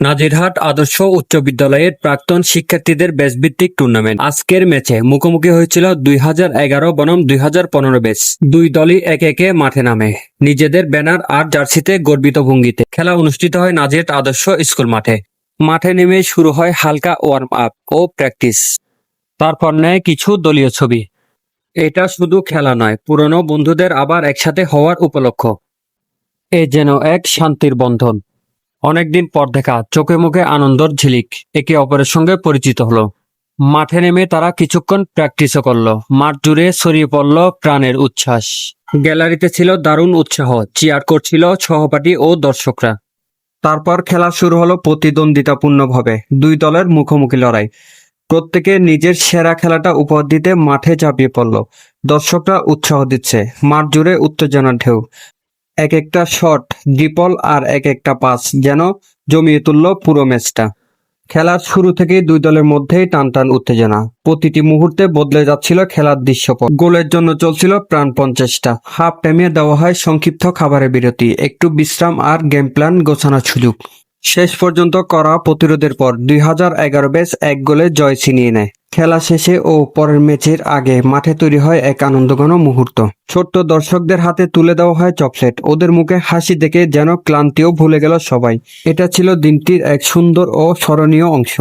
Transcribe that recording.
নাজিরহাট আদর্শ উচ্চ বিদ্যালয়ের প্রাক্তন শিক্ষার্থীদের ব্যাচভিত্তিক টুর্নামেন্ট। আজকের ম্যাচে মুখোমুখি হয়েছিল দুই হাজার এগারো বনাম দুই হাজার পনেরো ব্যাচ। দুই দলই একে একে মাঠে নামে। নিজেদের ব্যানার আর জার্সিতে গর্বিত ভঙ্গিতে। খেলা অনুষ্ঠিত হয় নাজিরহাট আদর্শ স্কুল মাঠে। মাঠে নেমে শুরু হয় হালকা ওয়ার্ম আপ ও প্র্যাকটিস তারপর নেয় কিছু দলীয় ছবি। এটা শুধু খেলা নয়, পুরনো বন্ধুদের আবার একসাথে হওয়ার উপলক্ষ। এ যেন এক শান্তির বন্ধন। অনেকদিন পর দেখা, চোখে মুখে আনন্দর ঝিলিক। একে অপরের সঙ্গে পরিচিত হলো। মাঠে নেমে তারা কিছুক্ষণ প্র্যাকটিসও করল। মাঠ জুড়ে ছড়িয়ে পড়ল প্রাণের উচ্ছ্বাস। গ্যালারিতে ছিল দারুণ উৎসাহ চিয়ার করছিল সহপাঠী ও দর্শকরা। তারপর খেলা শুরু হলো প্রতিদ্বন্দ্বিতাপূর্ণভাবে, দুই দলের মুখোমুখি লড়াই। প্রত্যেকে নিজের সেরা খেলাটা উপহার দিতে মাঠে ঝাঁপিয়ে পড়ল। দর্শকরা উৎসাহ দিচ্ছে, মাঠ জুড়ে উত্তেজনার ঢেউ। এক একটা শট ড্রিপল আর এক একটা পাস, যেন জমিয়ে তুলল পুরো ম্যাচটা। খেলার শুরু থেকেই দুই দলের মধ্যেই টান টান উত্তেজনা। প্রতিটি মুহূর্তে বদলে যাচ্ছিল খেলার দৃশ্যপট। গোলের জন্য চলছিল প্রাণপণ চেষ্টা। হাফ টাইমে দেওয়া হয় সংক্ষিপ্ত খাবারের বিরতি। একটু বিশ্রাম আর গেম প্ল্যান গোছানোর সুযোগ। শেষ পর্যন্ত করা প্রতিরোধের পর দুই হাজার এগারো ব্যাচ এক গোলে জয় ছিনিয়ে নেয়। খেলা শেষে ও পরের ম্যাচের আগে মাঠে তৈরি হয় এক আনন্দঘন মুহূর্ত। ছোট্ট দর্শকদের হাতে তুলে দেওয়া হয় চকলেট ওদের মুখে হাসি দেখে যেন ক্লান্তিও ভুলে গেল সবাই। এটা ছিল দিনটির এক সুন্দর ও স্মরণীয় অংশ।